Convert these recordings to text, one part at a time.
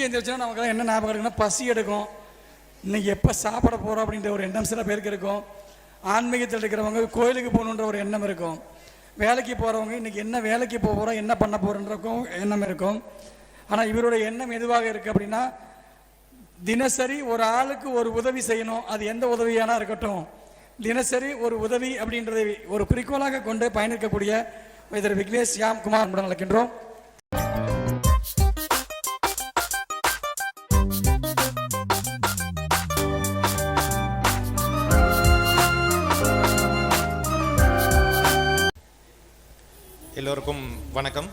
தூங்கி எழுந்திரிச்சோன்னா நமக்கு என்ன ஞாபகம் இருக்குன்னா பசி எடுக்கும். இன்னைக்கு எப்போ சாப்பிட போகிறோம் அப்படின்ற ஒரு எண்ணம் சில பேருக்கு இருக்கும். ஆன்மீகத்தில் இருக்கிறவங்க கோயிலுக்கு போகணுன்ற ஒரு எண்ணம் இருக்கும். வேலைக்கு போகிறவங்க இன்னைக்கு என்ன வேலைக்கு போக போகிறோம் என்ன பண்ண போகிறோன்றக்கும் எண்ணம் இருக்கும். ஆனால் இவருடைய எண்ணம் எதுவாக இருக்குது அப்படின்னா தினசரி ஒரு ஆளுக்கு ஒரு உதவி செய்யணும். அது எந்த உதவியானா இருக்கட்டும். தினசரி ஒரு உதவி அப்படின்றதை ஒரு குறிக்கோளாக கொண்டு பயணிக்கக்கூடிய இதர் விக்னேஷ் யாம் குமார் உடன் அழைக்கின்றோம். எல்லோருக்கும் வணக்கம்.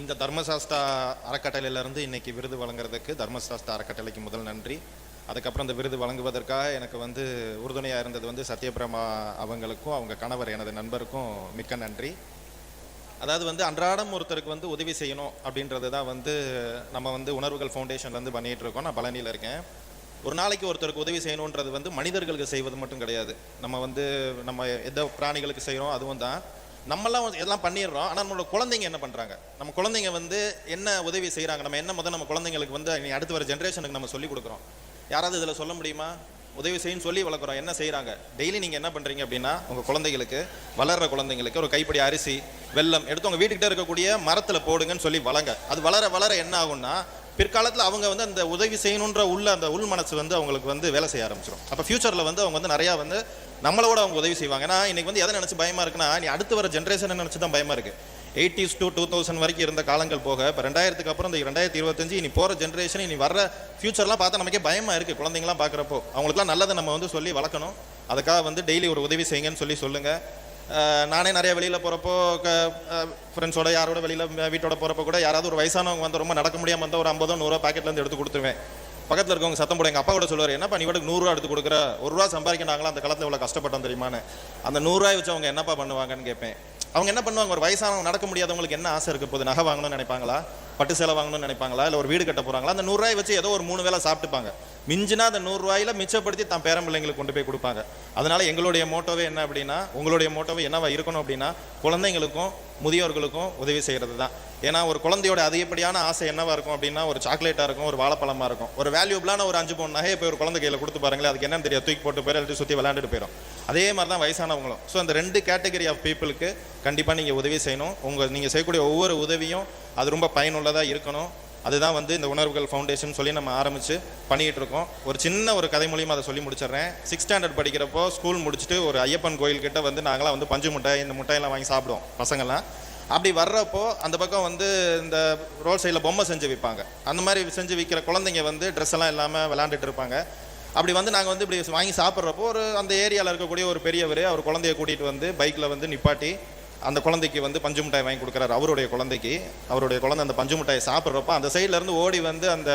இந்த தர்மசாஸ்தா அறக்கட்டளையிலேருந்து இன்னைக்கு விருது வழங்குறதுக்கு தர்மசாஸ்தா அறக்கட்டளைக்கு முதல் நன்றி. அதுக்கப்புறம் இந்த விருது வழங்குவதற்காக எனக்கு வந்து உறுதுணையாக இருந்தது வந்து சத்யபிரமா அவங்களுக்கும் அவங்க கணவர் எனது நண்பருக்கும் மிக்க நன்றி. அதாவது வந்து அன்றாடம் ஒருத்தருக்கு வந்து உதவி செய்யணும் அப்படின்றது தான் வந்து நம்ம வந்து உணர்வுகள் ஃபவுண்டேஷன்லேருந்து பண்ணிகிட்டு இருக்கோம். நான் பழனியில் இருக்கேன். ஒரு நாளைக்கு ஒருத்தருக்கு உதவி செய்யணுன்றது வந்து மனிதர்களுக்கு செய்வது மட்டும் கிடையாது. நம்ம வந்து நம்ம எந்த பிராணிகளுக்கு செய்கிறோம் அதுவும் தான். நம்மளாம் இதெல்லாம் எல்லாம் பண்ணிடுறோம். ஆனால் நம்மளோட குழந்தைங்க என்ன பண்ணுறாங்க நம்ம குழந்தைங்க வந்து என்ன உதவி செய்கிறாங்க நம்ம என்ன முதல் நம்ம குழந்தைங்களுக்கு வந்து இனி அடுத்து வர ஜென்ரேஷனுக்கு நம்ம சொல்லிக் கொடுக்குறோம். யாராவது இதில் சொல்ல முடியுமா? உதவி செய்யுன்னு சொல்லி வளர்க்குறோம். என்ன செய்கிறாங்க டெய்லி நீங்கள் என்ன பண்ணுறீங்க அப்படின்னா உங்கள் குழந்தைங்களுக்கு வளர்கிற குழந்தைங்களுக்கு ஒரு கைப்பிடி அரிசி வெல்லம் எடுத்து உங்கள் வீட்டுக்கிட்ட இருக்கக்கூடிய மரத்தில் போடுங்கன்னு சொல்லி வளங்க. அது வளர வளர என்ன ஆகும்னா பிற்காலத்தில் அவங்க வந்து அந்த உதவி செய்யணுன்ற உள்ள அந்த உள் மனசு வந்து அவங்களுக்கு வந்து வேலை செய்ய ஆரம்பிச்சிடும் அப்போ ஃபியூச்சரில் வந்து அவங்க வந்து நிறையா வந்து நம்மளோட அவங்க உதவி செய்வாங்க. ஏன்னா இன்றைக்கி வந்து எதை நினச்சி பயமாக இருக்குன்னா நீ அடுத்து வர ஜென்ரேஷனை நினச்சி தான் பயமாக இருக்குது எயிட்டிஸ் டு டூ தௌசண்ட் வரைக்கும் இருந்த காலங்கள் போக இப்போ ரெண்டாயிரத்துக்கு அப்புறம் இந்த ரெண்டாயிரத்தி இருபத்தஞ்சு இனி போகிற ஜென்ரேஷன் இனி வர ஃபியூச்சர்லாம் பார்த்தா நமக்கே பயமாக இருக்குது குழந்தைங்களாம் பார்க்குறப்போ. அவங்களுக்குலாம் நல்லதை நம்ம வந்து சொல்லி வளர்க்கணும். அதுக்காக வந்து டெய்லி ஒரு உதவி செய்யுங்கன்னு சொல்லி சொல்லுங்கள் நானே நிறைய வெளியில் போகிறப்போ ஃப்ரெண்ட்ஸோட யாரோட வெளியில் வீட்டோட போகிறப்போ கூட யாராவது ஒரு வயசானவங்க வந்து ரொம்ப நடக்க முடியாமல் வந்தால் ஒரு ஐம்பதோ நூறுரூவா பாக்கெட்லேருந்து எடுத்து கொடுத்துருவேன். பக்கத்தில் இருக்கவங்க சத்தம் போட எங்கள் அப்பா கூட சொல்லுவார் என்னப்பா நீ கூட நூறுரூவா எடுத்து கொடுக்குற? ஒரு ரூபா சம்பாதிக்க நாங்களாம் அந்த காலத்தில் இவ்வளோ கஷ்டப்பட்டோம் தெரியுமான்னு. அந்த நூறுரூவாய் வச்சு அவங்க என்னப்பா பண்ணுவாங்கன்னு கேட்பேன். அவங்க என்ன பண்ணுவாங்க? ஒரு வயசானவங்க நடக்க முடியாதவங்களுக்கு என்ன ஆசை இருக்க போகுது? நகை வாங்கணும்னு நினைப்பாங்களா? பட்டு சேலை வாங்கணும்னு நினைப்பாங்களா? இல்லை ஒரு வீடு கட்ட போகிறாங்களா அந்த நூறுரூவாய் வச்சு ஏதோ ஒரு மூணு வேளை சாப்பிட்டுப்பாங்க. மிஞ்சினா அந்த நூறுரூவாயில மிச்சப்படுத்தி தான் பேரன் பிள்ளைங்களுக்கு கொண்டு போய் கொடுப்பாங்க. அதனால் எங்களுடைய மோட்டோவே என்ன அப்படின்னா உங்களுடைய மோட்டோவே என்னவா இருக்கணும் அப்படின்னா குழந்தைங்களுக்கும் முதியோர்களுக்கும் உதவி செய்கிறது தான் ஏன்னா ஒரு குழந்தையோட அதிகப்படியான ஆசை என்னவா இருக்கும் அப்படின்னா ஒரு சாக்லேட்டாக இருக்கும் ஒரு வாழைப்பழமாக இருக்கும். ஒரு வேல்யூபிளான ஒரு அஞ்சு பவுன் நகையை போய் ஒரு குழந்தை கையில் கொடுத்து பாருங்களேன் அதுக்கு என்னன்னு தெரியாது. தூக்கி போட்டு போயிரு எல்லாத்தையும் சுற்றி விளையாண்டுட்டு போயிடும் அதே மாதிரி தான் வயசானவங்களும். ஸோ அந்த ரெண்டு கேட்டகரி ஆஃப் பீப்புளுக்கு கண்டிப்பாக நீங்கள் உதவி செய்யணும். உங்கள் நீங்கள் செய்யக்கூடிய ஒவ்வொரு உதவியும் அது ரொம்ப பயனுள்ளதாக இருக்கணும். அதுதான் வந்து இந்த உணர்வுகள் ஃபவுண்டேஷன் சொல்லி நம்ம ஆரம்பித்து பண்ணிகிட்டு இருக்கோம் ஒரு சின்ன ஒரு கதை மூலியமாக அதை சொல்லி முடிச்சிடுறேன். சிக்ஸ் ஸ்டாண்டர்ட் படிக்கிறப்போ ஸ்கூல் முடிச்சுட்டு ஒரு ஐயப்பன் கோயில்கிட்ட வந்து நாங்களாம் வந்து பஞ்சு முட்டை இந்த முட்டையெல்லாம் வாங்கி சாப்பிடுவோம் பசங்கள்லாம் அப்படி வர்றப்போ அந்த பக்கம் வந்து இந்த ரோட் சைடில் பொம்மை செஞ்சு விற்பாங்க. அந்த மாதிரி செஞ்சு விற்கிற குழந்தைங்க வந்து ட்ரெஸ் எல்லாம் இல்லாமல் விளாண்டுட்டு இருப்பாங்க. அப்படி வந்து நாங்கள் வந்து இப்படி வாங்கி சாப்பிட்றப்போ ஒரு அந்த ஏரியாவில் இருக்கக்கூடிய ஒரு பெரியவர் அவர் குழந்தைய கூட்டிகிட்டு வந்து பைக்கில் வந்து நிப்பாட்டி அந்த குழந்தைக்கு வந்து பஞ்சு மிட்டாய் வாங்கி கொடுக்குறாரு. அவருடைய குழந்தைக்கு அவருடைய குழந்தை அந்த பஞ்சு மிட்டாயை சாப்பிட்றப்ப அந்த சைட்லேருந்து ஓடி வந்து அந்த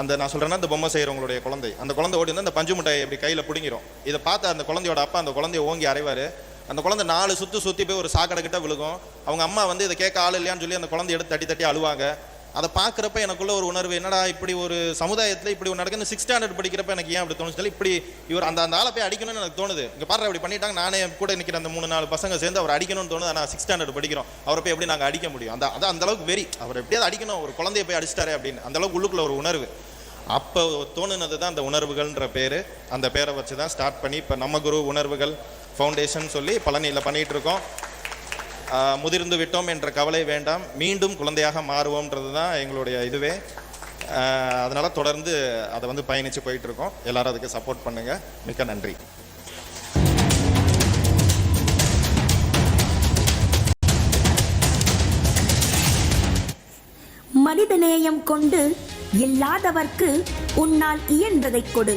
அந்த நான் சொல்கிறேன்னா அந்த பொம்மை செய்கிறவங்களுடைய குழந்தை. அந்த குழந்தை ஓடி வந்து அந்த பஞ்சு மிட்டாயை இப்படி கையில் பிடிங்கிரும். இதை பார்த்து அந்த குழந்தையோட அப்பா அந்த குழந்தைய ஓங்கி அறைவார். அந்த குழந்தை நாலு சுற்றி சுற்றி போய் ஒரு சாக்கடை கிட்ட விழுகும். அவங்க அம்மா வந்து இதை கேட்க ஆள் இல்லையான்னு சொல்லி அந்த குழந்தைய எடுத்து தட்டி தட்டி அழுவாங்க. அதை பார்க்குறப்ப எனக்குள்ள ஒரு உணர்வு என்னடா இப்படி ஒரு சமுதாயத்தில் இப்படி ஒரு நடக்குது சிக்ஸ் ஸ்டாண்டர்ட் படிக்கிறப்ப எனக்கு ஏன் அப்படி தோணுச்சு? இப்படி இவர் அந்த அந்த ஆளை போய் அடிக்கணும்னு எனக்கு தோணுது. இங்கே பாரு இப்படி பண்ணிட்டாங்க நானே கூட நிற்கிற அந்த மூணு நாலு பசங்க சேர்ந்து அவர் அடிக்கணும்னு தோணுது. நான் சிக்ஸ் ஸ்டாண்டர்ட் படிக்கிறோம். அவரை போய் எப்படி நாங்கள் அடிக்க முடியும்? அந்த அதான் அந்த அளவுக்கு வெறி. அவர் எப்படியாவது அடிக்கணும். ஒரு குழந்தைய போய் அடிச்சிட்டாரே அப்படின்னு. அந்த அளவுக்கு உள்ளுக்குள்ள ஒரு உணர்வு. அப்போ தோணுனது தான் அந்த உணர்வுகள்ன்ற பேர். அந்த பேரை வச்சு தான் ஸ்டார்ட் பண்ணி இப்போ நம்ம குரு உணர்வுகள் ஃபவுண்டேஷன் சொல்லி பழனியில் பண்ணிகிட்டு இருக்கோம். முதிர்ந்து விட்டோம் என்ற கவலை வேண்டாம். மீண்டும் குழந்தையாக மாறுவோம்ன்றது தான் எங்களுடைய இதுவே. அதனால் தொடர்ந்து அதை வந்து பயணித்து போயிட்டுருக்கோம். எல்லோரும் எல்லாரும் அதுக்கு சப்போர்ட் பண்ணுங்கள் மிக்க நன்றி. மனிதநேயம் கொண்டு இல்லாதவர்க்கு உன்னால் இயன்றதை கொடு.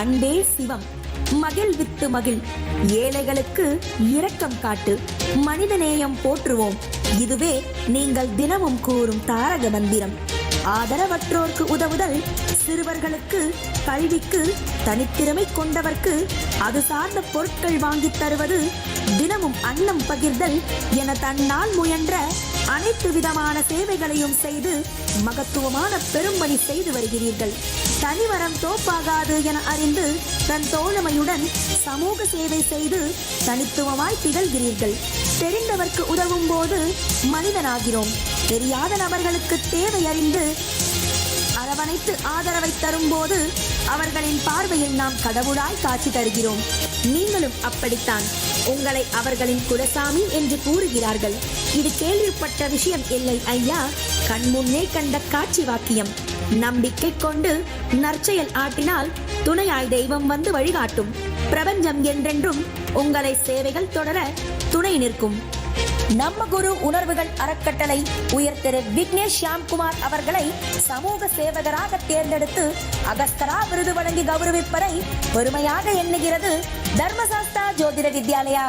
அன்பே சிவம். மகிழ்வித்து மகிழ். ஏழைகளுக்கு இரக்கம் காட்டு. மனிதநேயம் போற்றுவோம். இதுவே நீங்கள் தினமும் கூறும் தாரக மந்திரம். ஆதரவற்றோர்க்கு உதவுதல் சிறுவர்களுக்கு கல்விக்கு தனித்திறமை கொண்டவர்க்கு அது சார்ந்த பொருட்கள் வாங்கி தருவது தினமும் அன்னம் பகிர்தல் என தன்னால் முயன்ற அனைத்து விதமான சேவைகளையும் செய்து மகத்துவமான பெரும்பணி செய்து வருகிறீர்கள். தனிவரம் தோப்பாகாது என அறிந்து தன் தோழமையுடன் சமூக சேவை செய்து தனித்துவமாய் திகழ்கிறீர்கள். தெரிந்தவர்க்கு உதவும் போது மனிதனாகிறோம். தெரியாத நபர்களுக்கு தேவை அறிந்து அரவணைத்து ஆதரவை தரும்போது அவர்களின் பார்வையில் நாம் கடவுளாய் காட்சி தருகிறோம். நீங்களும் அப்படித்தான். உங்களை அவர்களின் குலசாமி என்று கூறுகிறார்கள். இது கேள்விப்பட்ட விஷயம் இல்லை ஐயா. கண்முன்னே கண்ட காட்சி வாக்கியம். நம்பிக்கை கொண்டு நற்செயல் ஆற்றினால் துணையாய் தெய்வம் வந்து வழிகாட்டும். பிரபஞ்சம் என்றென்றும் உங்களை சேவைகள் தொடர துணை நிற்கும். நம்ம குரு உணர்வுகள் அறக்கட்டளை உயர் திரு விக்னேஷ் ஷியாம்குமார் அவர்களை சமூக சேவகராக தேர்ந்தெடுத்து அகஸ்தரா விருது வழங்கி கௌரவிப்பதை பெருமையாக எண்ணுகிறது தர்மசாஸ்தா ஜோதிட வித்யாலயா.